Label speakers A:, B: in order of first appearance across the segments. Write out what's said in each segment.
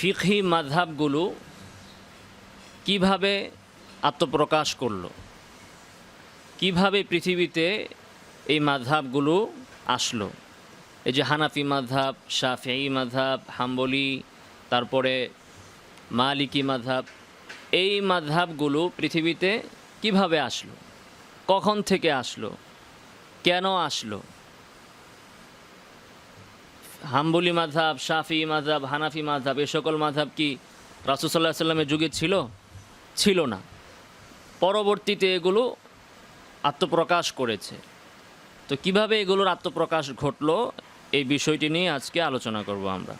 A: ফিকহি মাধাবগুলো কীভাবে আত্মপ্রকাশ করল? কীভাবে পৃথিবীতে এই মাধাবগুলো আসলো? এই যে হানাফি মাধাব শাফি মাধাব হাম্বলি, তারপরে মালিকি মাধাব এই মাধাবগুলো পৃথিবীতে কীভাবে আসলো? কখন থেকে আসলো? কেন আসলো? হাম্বলি মাধাব শাফি মাধাব হানাফি মাধাব এ সকল মাধাব কি রাসুসাল্লাহ সাল্লামের যুগে ছিল? ছিল না। পরবর্তীতে এগুলো আত্মপ্রকাশ করেছে। তো কীভাবে এগুলোর আত্মপ্রকাশ ঘটলো? এই বিষয়টি নিয়ে আজকে আলোচনা করব আমরা।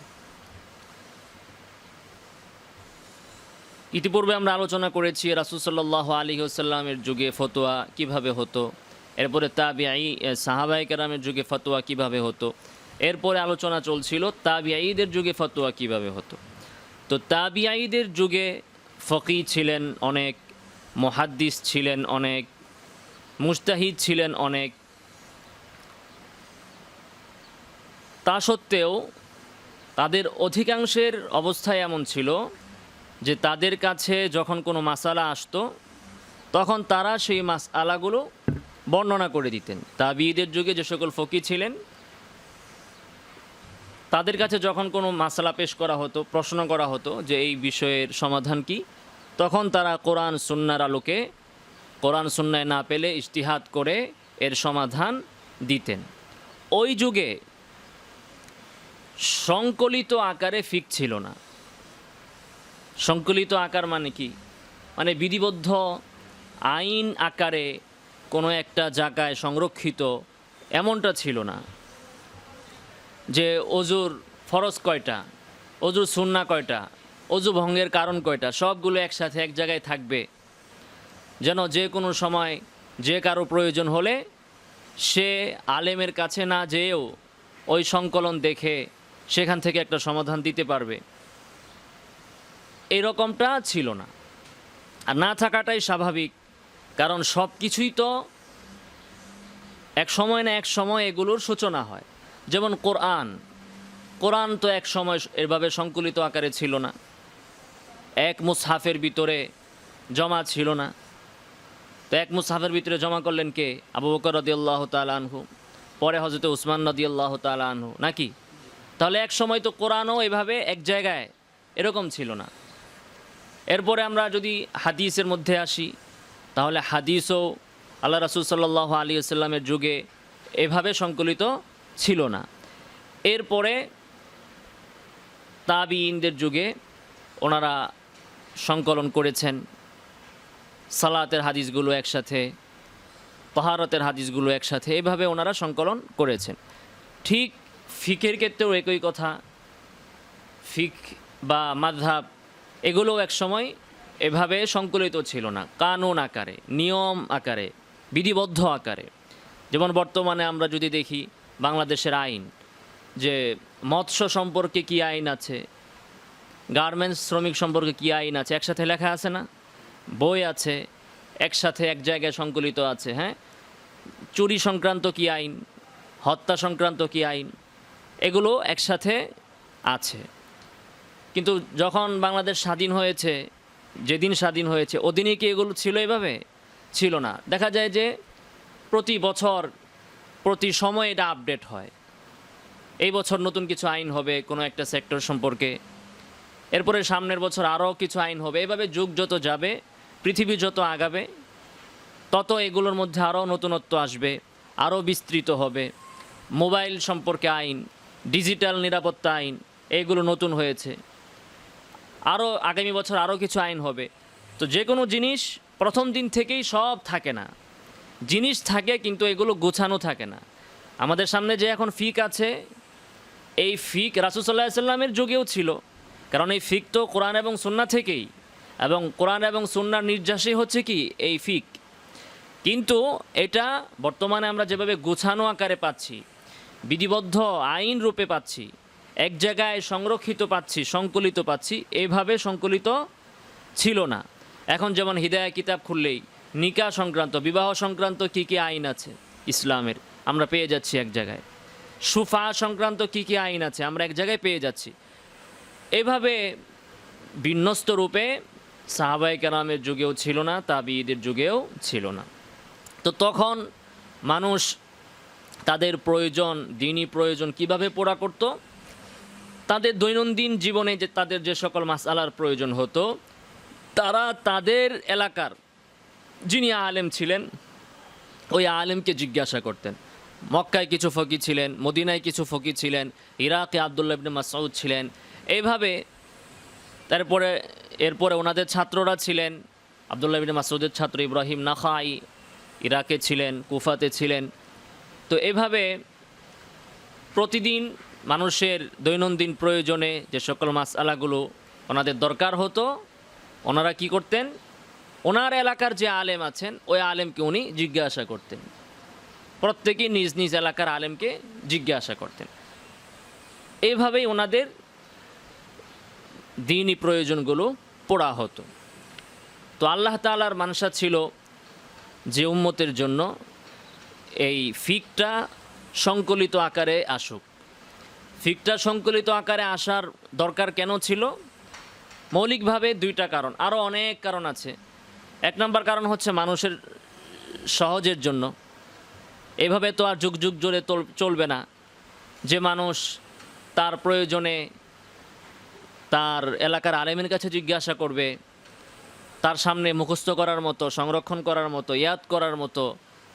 A: ইতিপূর্বে আমরা আলোচনা করেছি রাসুসাল্লাহ আলী হোসাল্লামের যুগে ফতোয়া কীভাবে হতো, এরপরে তাবিআই সাহাবাই কেরামের যুগে ফতোয়া কীভাবে হতো এরপরে আলোচনা চলছিল তাবিআইদের যুগে ফতোয়া কীভাবে হতো? তো তাবিআইদের যুগে ফকি ছিলেন অনেক, মহাদ্দিস ছিলেন অনেক মুস্তাহিদ ছিলেন অনেক। তা সত্ত্বেও তাদের অধিকাংশের অবস্থায় এমন ছিল যে তাদের কাছে যখন কোনো মাসালা আসতো, তখন তারা সেই মাস আলাগুলো বর্ণনা করে দিতেন। তাবিদের যুগে যে সকল ফকি ছিলেন তাদের কাছে যখন কোনো মাসালা পেশ করা হতো, প্রশ্ন করা হতো যে এই বিষয়ের সমাধান কি, তখন তারা কোরআন সুন্নার আলোকে, কোরআন সুন্নায় না পেলে ইজতিহাদ করে এর সমাধান দিতেন। ওই যুগে সংকলিত আকারে ফিক ছিল না। সংকলিত আকার মানে কি? মানে বিধিবদ্ধ আইন আকারে কোনো একটা জায়গায় সংরক্ষিত এমনটা ছিল না। যে অজুর ফরজ কয়টা? অজুর সুন্না কয়টা? অজু ভঙ্গের কারণ কয়টা? সবগুলো একসাথে এক জায়গায় থাকবে। যেন যে কোনো সময় যে কারও প্রয়োজন হলে সে আলেমের কাছে না যেয়েও ওই সংকলন দেখে সেখান থেকে একটা সমাধান দিতে পারবে। এরকমটা ছিল না। আর না থাকাটাই স্বাভাবিক, কারণ সব কিছুই তো এক সময় না এক সময় এগুলোর সূচনা হয়। যেমন কোরআন। কোরআন তো এক সময় এভাবে সংকলিত আকারে ছিল না। এক মুসহাফের ভিতরে জমা ছিল না। তো এক মুসহাফের ভিতরে জমা করলেন কে? আবু বকর রদিয়াল্লাহ তালানহু পরে হজরত উসমান রদিয়াল্লাহ তালানহু নাকি? তাহলে এক সময় তো কোরআনও এভাবে এক জায়গায় এরকম ছিল না। এরপরে আমরা যদি হাদিসের মধ্যে আসি, তাহলে হাদিসও আল্লাহ রাসুল সাল্লাহ আলী আসাল্লামের যুগে এভাবে সংকলিত ছিল না। এরপরে তাবিইনদের যুগে ওনারা সংকলন করেছেন। সালাতের হাদিসগুলো একসাথে পাহারতের হাদিসগুলো একসাথে, এভাবে ওনারা সংকলন করেছেন। ঠিক ফিকের ক্ষেত্রেও একই কথা। ফিক বা মাধাব এগুলোও একসময় এভাবে সংকলিত ছিল না। কানুন আকারে, নিয়ম আকারে, বিধিবদ্ধ আকারে। যেমন বর্তমানে আমরা যদি দেখি বাংলাদেশের আইন, যে মৎস্য সম্পর্কে কি আইন আছে, গার্মেন্টস শ্রমিক সম্পর্কে কি আইন আছে, একসাথে লেখা আছে না? বই আছে, একসাথে এক জায়গায় সংকলিত আছে হ্যাঁ? চুরি সংক্রান্ত কি আইন, হত্যা সংক্রান্ত কি আইন, এগুলো একসাথে আছে। কিন্তু যখন বাংলাদেশ স্বাধীন হয়েছে, যেদিন স্বাধীন হয়েছে, ওদিনই কি এগুলো ছিল এভাবে? ছিল না। দেখা যায় যে প্রতি বছর প্রতি সময় এটা আপডেট হয়। এই বছর নতুন কিছু আইন হবে কোনো একটা সেক্টর সম্পর্কে। এরপরে সামনের বছর আরও কিছু আইন হবে। এভাবে যুগ যত যাবে, পৃথিবী যত আগাবে, তত এগুলোর মধ্যে আরও নতুনত্ব আসবে, আরও বিস্তৃত হবে। মোবাইল সম্পর্কে আইন, ডিজিটাল নিরাপত্তা আইন, এগুলো নতুন হয়েছে। আরও আগামী বছর আরও কিছু আইন হবে। তো যে কোনো জিনিস প্রথম দিন থেকেই সব থাকে না। জিনিস থাকে কিন্তু এগুলো গোছানো থাকে না। আমাদের সামনে যে এখন ফিক আছে, এই ফিক রাসুসাল্লাহ সাল্লামের যুগেও ছিল। কারণ এই ফিক তো কোরআন এবং সুন্না থেকেই। এবং কোরআন এবং সুন্নার নির্যাসই হচ্ছে কি? এই ফিক। কিন্তু এটা বর্তমানে আমরা যেভাবে গোছানো আকারে পাচ্ছি, বিধিবদ্ধ আইন রূপে পাচ্ছি, এক জায়গায় সংরক্ষিত পাচ্ছি, সংকলিত পাচ্ছি এইভাবে সংকলিত ছিল না। এখন যেমন হৃদয় কিতাব খুললেই নিকা সংক্রান্ত, বিবাহ সংক্রান্ত কি কি আইন আছে ইসলামের? আমরা পেয়ে যাচ্ছি এক জায়গায়। সুফা সংক্রান্ত কি কি আইন আছে আমরা এক জায়গায় পেয়ে যাচ্ছি। এভাবে বিন্যস্ত রূপে সাহাবাই কেরামের যুগেও ছিল না তাবিদের যুগেও ছিল না। তো তখন মানুষ তাদের প্রয়োজন, দিনই প্রয়োজন কীভাবে পোড়া করত? তাদের দৈনন্দিন জীবনে যে তাদের যে সকল মাসালার প্রয়োজন হতো, তারা তাদের এলাকার যিনি আলেম ছিলেন, ওই আলেমকে জিজ্ঞাসা করতেন। মক্কায় কিছু ফকি ছিলেন, মদিনায় কিছু ফকি ছিলেন, ইরাকে আবদুল্লাহ ইবনে মাসউদ ছিলেন। এইভাবে তারপরে, এরপরে ওনাদের ছাত্ররা ছিলেন, আবদুল্লাহ ইবনে মাসউদের ছাত্র ইব্রাহিম নাখাই ইরাকে ছিলেন, কুফাতে ছিলেন। তো এভাবে প্রতিদিন মানুষের দৈনন্দিন প্রয়োজনে যে সকল মাসআলাগুলো ওনাদের দরকার হতো, ওনারা কি করতেন? ওনার এলাকার যে আলেম আছেন, ওই আলেমকে উনি জিজ্ঞাসা করতেন। প্রত্যেকেই নিজ নিজ এলাকার আলেমকে জিজ্ঞাসা করতেন। এইভাবেই ওনাদের দিনই প্রয়োজনগুলো পড়া হতো। তো আল্লাহ তালার মানসা ছিল যে উম্মতের জন্য এই ফিকটা সংকলিত আকারে আসুক। ফিকটা সংকলিত আকারে আসার দরকার কেন ছিল? মৌলিকভাবে দুইটা কারণ। আরও অনেক কারণ আছে। এক নম্বর কারণ হচ্ছে মানুষের সহজের জন্য। এভাবে তো আর যুগ যুগ জোরে চলবে না। যে মানুষ তার প্রয়োজনে তার এলাকার আলেমের কাছে জিজ্ঞাসা করবে, তার সামনে মুখস্থ করার মতো, সংরক্ষণ করার মতো, ইয়াদ করার মতো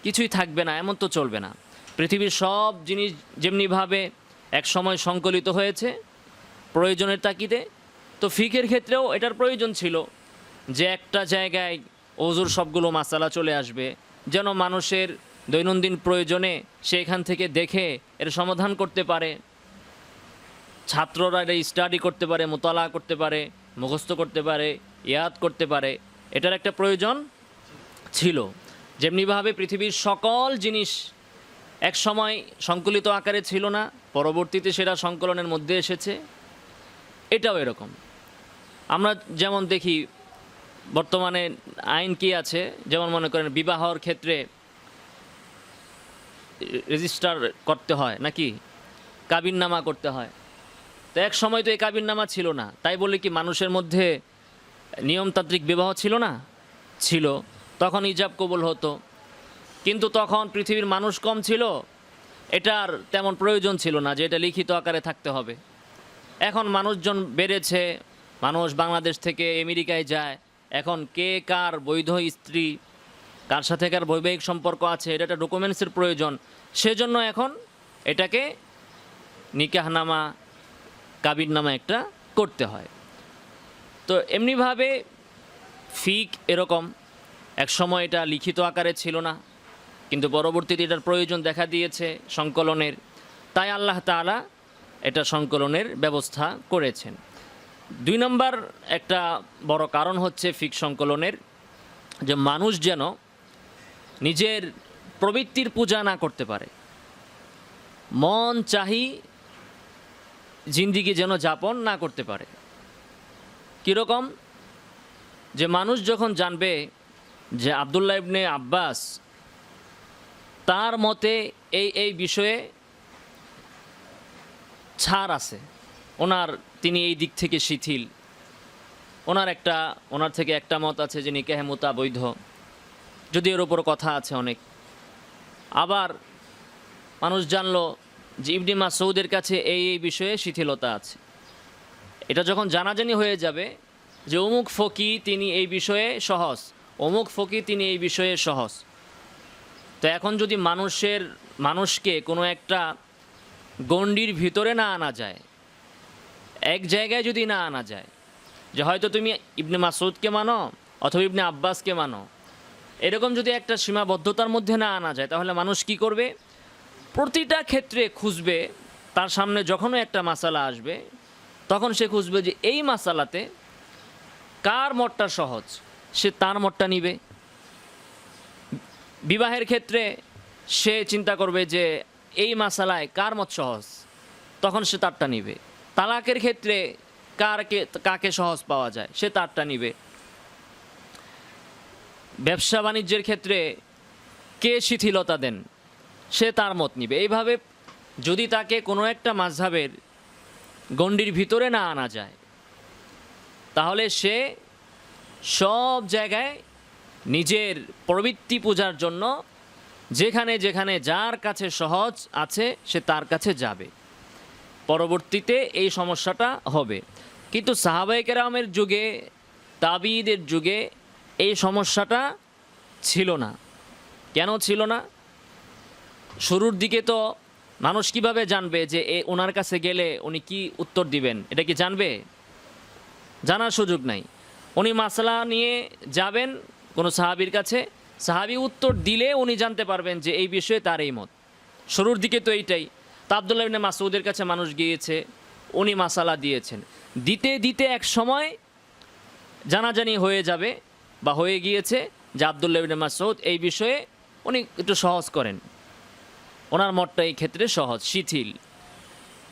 A: কিছুই থাকবে না, এমন তো চলবে না। পৃথিবীর সব জিনিস যেমনিভাবে এক সময় সংকলিত হয়েছে, প্রয়োজনের তাকিদে তো ফিকের ক্ষেত্রেও এটার প্রয়োজন ছিল যে একটা জায়গায় ওজুর সবগুলো মাসালা চলে আসবে। যেন মানুষের দৈনন্দিন প্রয়োজনে সে এখান থেকে দেখে এর সমাধান করতে পারে। ছাত্ররা এটা স্টাডি করতে পারে, মোতালা করতে পারে, মুখস্থ করতে পারে, ইয়াদ করতে পারে। এটার একটা প্রয়োজন ছিল। যেমনিভাবে পৃথিবীর সকল জিনিস এক সময় সংকলিত আকারে ছিল না, পরবর্তীতে সেটা সংকলনের মধ্যে এসেছে। এটাও এরকম। আমরা যেমন দেখি বর্তমানে আইন কি আছে? যেমন মনে করেন বিবাহর ক্ষেত্রে রেজিস্টার করতে হয় নাকি? কাবিননামা করতে হয়। তো এক সময় তো এই কাবিননামা ছিল না। তাই বলে কি মানুষের মধ্যে নিয়মতান্ত্রিক বিবাহ ছিল না? ছিল। তখন ইজাব কবুল হতো। কিন্তু তখন পৃথিবীর মানুষ কম ছিল। এটার তেমন প্রয়োজন ছিল না যে এটা লিখিত আকারে থাকতে হবে। এখন মানুষজন বেড়েছে। মানুষ বাংলাদেশ থেকে আমেরিকায় যায়। এখন কে, কার বৈধ স্ত্রী, কার সাথে কার বৈবাহিক সম্পর্ক আছে, এটা একটা ডকুমেন্টসের প্রয়োজন। সেজন্য এখন এটাকে নিকাহনামা কাবিরনামা একটা করতে হয়। তো এমনিভাবে ফিক এরকম এক সময় এটা লিখিত আকারে ছিল না, কিন্তু পরবর্তীতে এটার প্রয়োজন দেখা দিয়েছে সংকলনের। তাই আল্লাহ তাআলা এটা সংকলনের ব্যবস্থা করেছেন। দুই নম্বর একটা বড় কারণ হচ্ছে ফিক সংকলনের যে মানুষ যেন নিজের প্রবৃত্তির পূজা না করতে পারে। মন চাহি জিন্দিগি যেন যাপন না করতে পারে। কীরকম? যে মানুষ যখন জানবে যে আবদুল্লাহ ইবনে আব্বাস তার মতে এই এই বিষয়ে ছাড় আছে, ওনার তিনি এই দিক থেকে শিথিল। ওনার একটা, ওনার থেকে একটা মত আছে যে নিকাহে মোতা বৈধ। যদি এর ওপর কথা আছে অনেক। আবার মানুষ জানলো যে ইবনে মাসউদের কাছে এই এই বিষয়ে শিথিলতা আছে। এটা যখন জানাজানি হয়ে যাবে যে অমুক ফকি তিনি এই বিষয়ে সহজ, অমুক ফকি তিনি এই বিষয়ে সহজ। তো এখন যদি মানুষের, মানুষকে কোনো একটা গণ্ডির ভিতরে না আনা যায় এক জায়গায় যদি না আনা যায়, যে হয়তো তুমি ইবনে মাসুদকে মানো অথবা ইবনে আব্বাসকে মানো, এরকম যদি একটা সীমাবদ্ধতার মধ্যে না আনা যায়, তাহলে মানুষ কি করবে? প্রতিটা ক্ষেত্রে খুঁজবে, তার সামনে যখনও একটা মাসালা আসবে, তখন সে খুঁজবে যে এই মাসালাতে কার মতটা সহজ, সে তার মতটা নিবে। বিবাহের ক্ষেত্রে সে চিন্তা করবে যে এই মাসালায় কার মত সহজ, তখন সে তারটা নিবে। তালাকের ক্ষেত্রে কারকে, কাকে সহজ পাওয়া যায়, সে তারটা নিবে। ব্যবসা বাণিজ্যের ক্ষেত্রে কে শিথিলতা দেন, সে তার মত নিবে। এইভাবে যদি তাকে কোনো একটা মাঝহাবের গণ্ডির ভিতরে না আনা যায়, তাহলে সে সব জায়গায় নিজের প্রবৃত্তি পূজার জন্য যেখানে যেখানে যার কাছে সহজ আছে, সে তার কাছে যাবে। পরবর্তীতে এই সমস্যাটা হবে। কিন্তু সাহাবাই কেরামের যুগে তাবিদের যুগে এই সমস্যাটা ছিল না। কেন ছিল না? শুরুর দিকে তো মানুষ কীভাবে জানবে যে এ ওনার কাছে গেলে উনি কি উত্তর দিবেন? এটা কি জানবে? জানার সুযোগ নাই। উনি মাসলা নিয়ে যাবেন কোনো সাহাবির কাছে। সাহাবি উত্তর দিলে উনি জানতে পারবেন যে এই বিষয়ে তার এই মত। শুরুর দিকে তো এইটাই। তা আবদুল্লাহ ইবনে মাসউদের কাছে মানুষ গিয়েছে, উনি মাসালা দিয়েছেন। দিতে দিতে এক সময় জানাজানি হয়ে যাবে বা হয়ে গিয়েছে যে আবদুল্লাহ ইবনে মাসউদ এই বিষয়ে উনি একটু সহজ করেন। ওনার মতটা এই ক্ষেত্রে সহজ, শিথিল।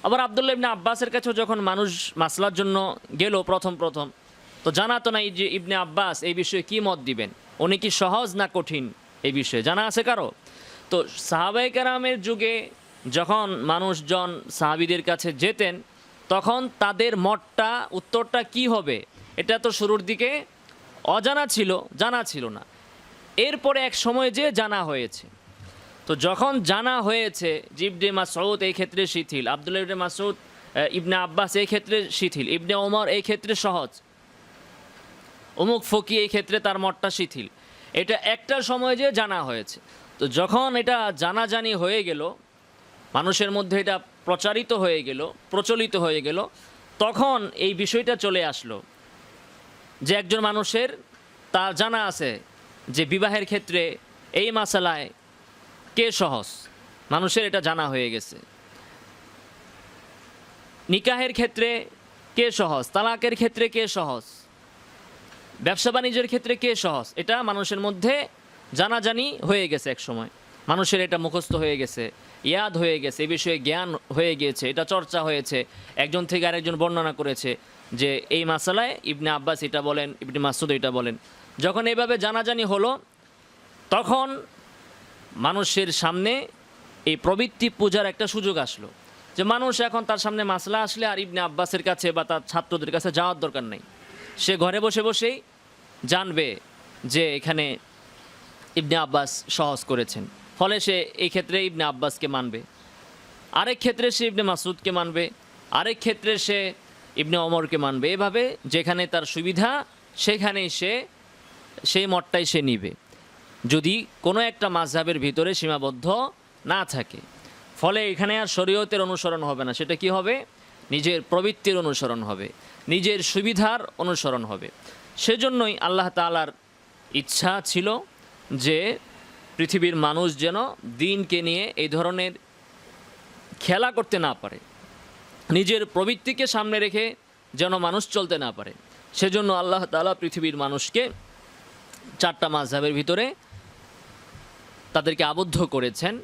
A: আবার আবদুল্লাহ ইবনে আব্বাসের কাছেও যখন মানুষ মাসলার জন্য গেল প্রথম প্রথম, তো জানা তো নাই যে ইবনে আব্বাস এই বিষয়ে কি মত দিবেন? উনি কি সহজ না কঠিন এই বিষয়ে? জানা আছে কারও? তো সাহাবাই কারামের যুগে যখন মানুষজন সাহাবিদের কাছে যেতেন, তখন তাদের মতটা, উত্তরটা কি হবে? এটা তো শুরুর দিকে অজানা ছিল, জানা ছিল না। এরপরে এক সময় যে জানা হয়েছে। তো যখন জানা হয়েছে জিবনে মাসউদ এই ক্ষেত্রে শিথিল, আবদুল্লাহ ইবনে মাসউদ ইবনে আব্বাস এই ক্ষেত্রে শিথিল, ইবনে ওমর এই ক্ষেত্রে সহজ। অমুক ফকি এই ক্ষেত্রে তার মতটা শিথিল। এটা একটা সময় যে জানা হয়েছে। তো যখন এটা জানাজানি হয়ে গেল মানুষের মধ্যে এটা প্রচারিত হয়ে গেল, প্রচলিত হয়ে গেল। তখন এই বিষয়টা চলে আসলো যে একজন মানুষের তার জানা আছে যে বিবাহের ক্ষেত্রে এই মাসালায় কে সহজ, মানুষের এটা জানা হয়ে গেছে। নিকাহের ক্ষেত্রে কে সহজ, তালাকের ক্ষেত্রে কে সহজ, ব্যবসা বাণিজ্যের ক্ষেত্রে কে সহজ, এটা মানুষের মধ্যে জানাজানি হয়ে গেছে এক সময় মানুষের এটা মুখস্থ হয়ে গেছে। ইয়াদ হয়ে গেছে, এ বিষয়ে জ্ঞান হয়ে গিয়েছে, এটা চর্চা হয়েছে। একজন থেকে আরেকজন বর্ণনা করেছে যে এই মাসালায় ইবনে আব্বাস এটা বলেন, ইবনে মাসুদ এটা বলেন। যখন এইভাবে জানাজানি হলো, তখন মানুষের সামনে এই প্রবৃত্তি পূজার একটা সুযোগ আসলো যে মানুষ এখন তার সামনে মাসলা আসলে আর ইবনে আব্বাসের কাছে বা তার ছাত্রদের কাছে যাওয়ার দরকার নেই। সে ঘরে বসে বসেই জানবে যে এখানে ইবনে আব্বাস সহজ করেছেন। ফলে সে এই ক্ষেত্রে ইবনে আব্বাসকে মানবে। আরেক ক্ষেত্রে সে ইবনে মাসুদকে মানবে, আরেক ক্ষেত্রে সে ইবনে অমরকে মানবে। এভাবে যেখানে তার সুবিধা, সেখানেই সে, সেই মতটাই সে নিবে। যদি কোনো একটা মাঝহাবের ভিতরে সীমাবদ্ধ না থাকে, ফলে এখানে আর শরীয়তের অনুসরণ হবে না। সেটা কি হবে? নিজের প্রবৃত্তির অনুসরণ হবে, নিজের সুবিধার অনুসরণ হবে। সেজন্যই আল্লাহ তালার ইচ্ছা ছিল যে পৃথিবীর মানুষ যেন দিনকে নিয়ে এই ধরনের খেলা করতে না পারে। নিজের প্রবৃত্তিকে সামনে রেখে যেন মানুষ চলতে না পারে। সেজন্য আল্লাহ তালা পৃথিবীর মানুষকে চারটা মাঝহাবের ভিতরে তাদেরকে আবদ্ধ করেছেন।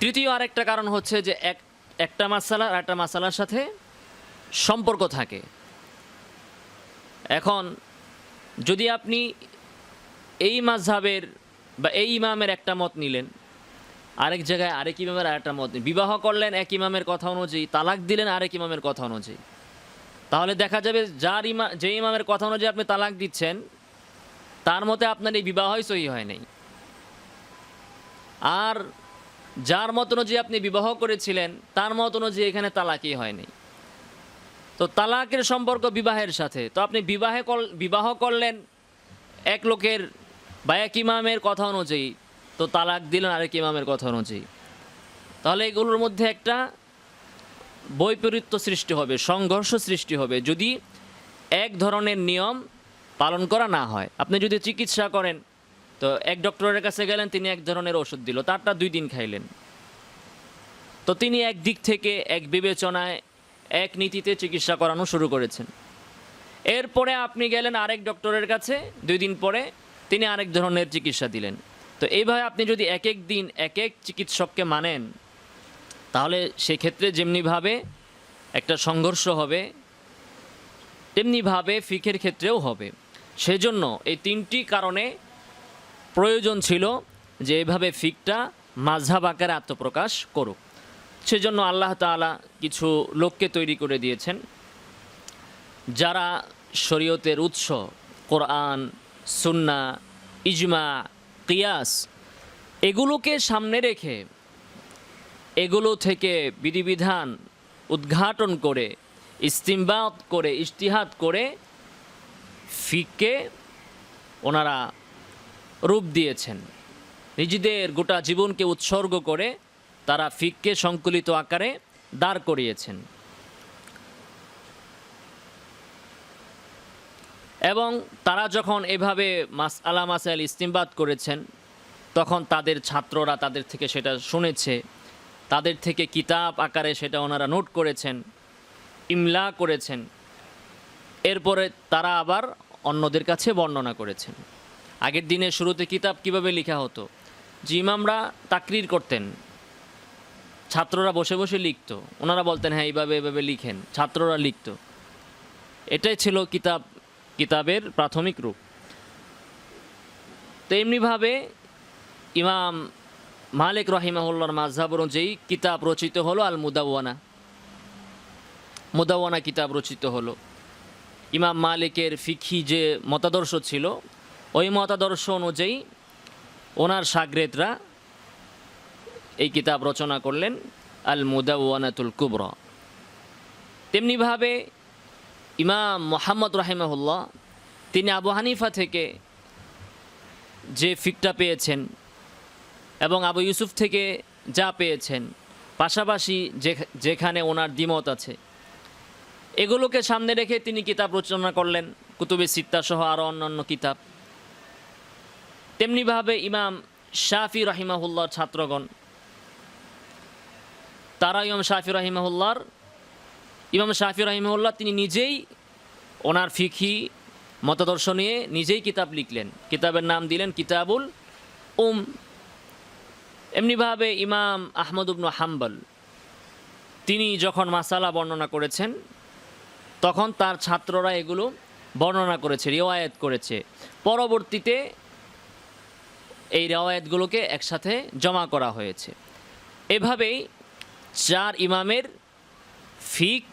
A: তৃতীয় আরেকটা কারণ হচ্ছে যে এক, একটা মাসালা আর একটা মাসালার সাথে সম্পর্ক থাকে। এখন যদি আপনি এই মাঝহাবের বা এই ইমামের একটা মত নিলেন। আরেক জায়গায় আরেক ইমামের আরেকটা মত। বিবাহ করলেন এক ইমামের কথা অনুযায়ী, তালাক দিলেন আরেক ইমামের কথা অনুযায়ী। তাহলে দেখা যাবে যার ইমা, যে ইমামের কথা অনুযায়ী আপনি তালাক দিচ্ছেন, তার মতে আপনার এই বিবাহই সহি হয় নাই। আর যার মত অনুযায়ী আপনি বিবাহ করেছিলেন, তার মত অনুযায়ী এখানে তালাকই হয়নি তো তালাকের সম্পর্ক বিবাহের সাথে। তো আপনি বিবাহে বিবাহ করলেন এক লোকের বা এক ইমামের কথা অনুযায়ী তো তালাক দিলেন আরেক ইমামের কথা অনুযায়ী। তাহলে এগুলোর মধ্যে একটা বৈপরীত্য সৃষ্টি হবে, সংঘর্ষ সৃষ্টি হবে। যদি এক ধরনের নিয়ম পালন করা না হয়, আপনি যদি চিকিৎসা করেন, তো এক ডক্টরের কাছে গেলেন, তিনি এক ধরনের ওষুধ দিল, তারটা দুই দিন খাইলেন। তো তিনি এক দিক থেকে এক বিবেচনায়, এক নীতিতে চিকিৎসা করানো শুরু করেছেন। এরপরে আপনি গেলেন আরেক ডক্টরের কাছে, দুই দিন পরে তিনি আরেক ধরনের চিকিৎসা দিলেন। তো এইভাবে আপনি যদি এক এক দিন এক এক চিকিৎসককে মানেন, তাহলে সেক্ষেত্রে যেমনিভাবে একটা সংঘর্ষ হবে তেমনিভাবে ফিকের ক্ষেত্রেও হবে। সেজন্য এই তিনটি কারণে প্রয়োজন ছিল যে এভাবে ফিকটা মাঝহাব আকারে আত্মপ্রকাশ করুক। সেজন্য আল্লাহ তাআলা কিছু লোককে তৈরি করে দিয়েছেন, যারা শরীয়তের উৎস, কোরআন সুন্না, ইজমা, কিয়াস, এগুলোকে সামনে রেখে এগুলো থেকে বিধিবিধান উদ্ঘাটন করে ইস্তিমবাদ করে ইজতিহাদ করে ফিককে ওনারা রূপ দিয়েছেন। নিজেদের গোটা জীবনকে উৎসর্গ করে তারা ফিককে সংকলিত আকারে দাঁড় করিয়েছেন। এবং তারা যখন এভাবে মাস আলা মাসাইল ইস্তিমবাদ করেছেন, তখন তাদের ছাত্ররা তাদের থেকে সেটা শুনেছে। তাদের থেকে কিতাব আকারে সেটা ওনারা নোট করেছেন, ইমলা করেছেন। এরপরে তারা আবার অন্যদের কাছে বর্ণনা করেছেন। আগের দিনে শুরুতে কিতাব কীভাবে লেখা হতো? যে ইমামরা তাকরির করতেন। ছাত্ররা বসে বসে লিখত। ওনারা বলতেন হ্যাঁ এইভাবে এভাবে লিখেন। ছাত্ররা লিখত। এটাই ছিল কিতাব কিতাবের প্রাথমিক রূপ। তো এমনিভাবে ইমাম মালিক রহিমাহুল্লার মাঝহাব অনুযায়ী কিতাব রচিত হলো আল মুদাওয়ানা মুদাওয়ানা কিতাব রচিত হলো। ইমাম মালিকের ফিখি যে মতাদর্শ ছিল, ওই মতাদর্শ অনুযায়ী ওনার সাগরেদরা এই কিতাব রচনা করলেন আল মুদাওয়ানাতুল কুবর। তেমনিভাবে ইমাম মোহাম্মদ রাহিমাহুল্লাহ, তিনি আবু হানিফা থেকে যে ফিকটা পেয়েছেন এবং আবু ইউসুফ থেকে যা পেয়েছেন, পাশাপাশি যেখানে ওনার দ্বিমত আছে, এগুলোকে সামনে রেখে তিনি কিতাব রচনা করলেন, কুতুবে সহ আরও অন্যান্য কিতাব। তেমনিভাবে ইমাম শাফি রাহিমাহুল্লার ছাত্রগণ তারা ইমাম শাফি রাহিমাহুল্লার ইমাম শাফি রাহিমাহুল্লাহ, তিনি নিজেই ওনার ফিখি মতাদর্শ নিয়ে নিজেই কিতাব লিখলেন। কিতাবের নাম দিলেন কিতাবুল উম। এমনিভাবে ইমাম আহমদ উবনু হাম্বল, তিনি যখন মাসালা বর্ণনা করেছেন, তখন তার ছাত্ররা এগুলো বর্ণনা করেছে, রেওয়ায়ত করেছে। পরবর্তীতে এই রেওয়ায়তগুলোকে একসাথে জমা করা হয়েছে। এভাবেই চার ইমামের ফিক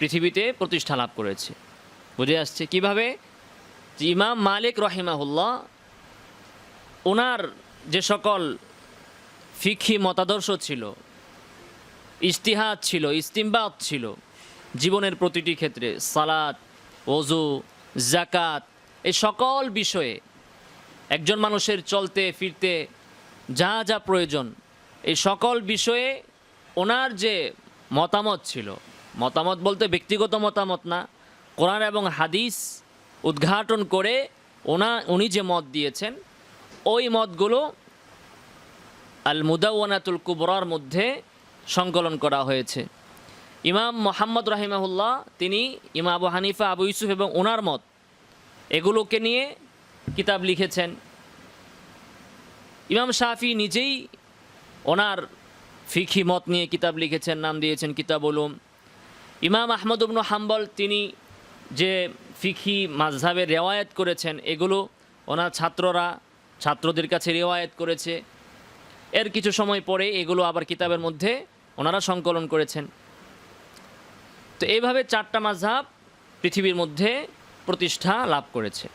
A: পৃথিবীতে প্রতিষ্ঠা লাভ করেছে। বুঝে আসছে? কীভাবে? যে ইমাম মালিক রহিমাহুল্লাহ, ওনার যে সকল ফিখি মতাদর্শ ছিল ইস্তিহাদ ছিল, ইস্তিমবাদ ছিল, জীবনের প্রতিটি ক্ষেত্রে সালাত ওজু জাকাত এই সকল বিষয়ে একজন মানুষের চলতে, ফিরতে যা যা প্রয়োজন, এই সকল বিষয়ে ওনার যে মতামত ছিল মতামত বলতে ব্যক্তিগত মতামত না। কোরআন এবং হাদিস উদ্ঘাটন করে ওনা, উনি যে মত দিয়েছেন, ওই মতগুলো আল মুদাওয়ানাতুল কুবরার মধ্যে সংকলন করা হয়েছে। ইমাম মোহাম্মদ রাহিমাহুল্লাহ, তিনি ইমাম আবু হানিফা, আবু ইউসুফ এবং ওনার মত এগুলোকে নিয়ে কিতাব লিখেছেন। ইমাম শাফি নিজেই ওনার ফিখি মত নিয়ে কিতাব লিখেছেন, নাম দিয়েছেন কিতাব উলুম। ইমাম আহমদ উবনু হাম্বল, তিনি যে ফিখি মাঝহাবের রেওয়ায়ত করেছেন, এগুলো ওনার ছাত্ররা, ছাত্রদের কাছে রেওয়ায়ত করেছে। এর কিছু সময় পরে এগুলো আবার কিতাবের মধ্যে ওনারা সংকলন করেছেন। তো এইভাবে চারটা মাঝহাব পৃথিবীর মধ্যে প্রতিষ্ঠা লাভ করেছে।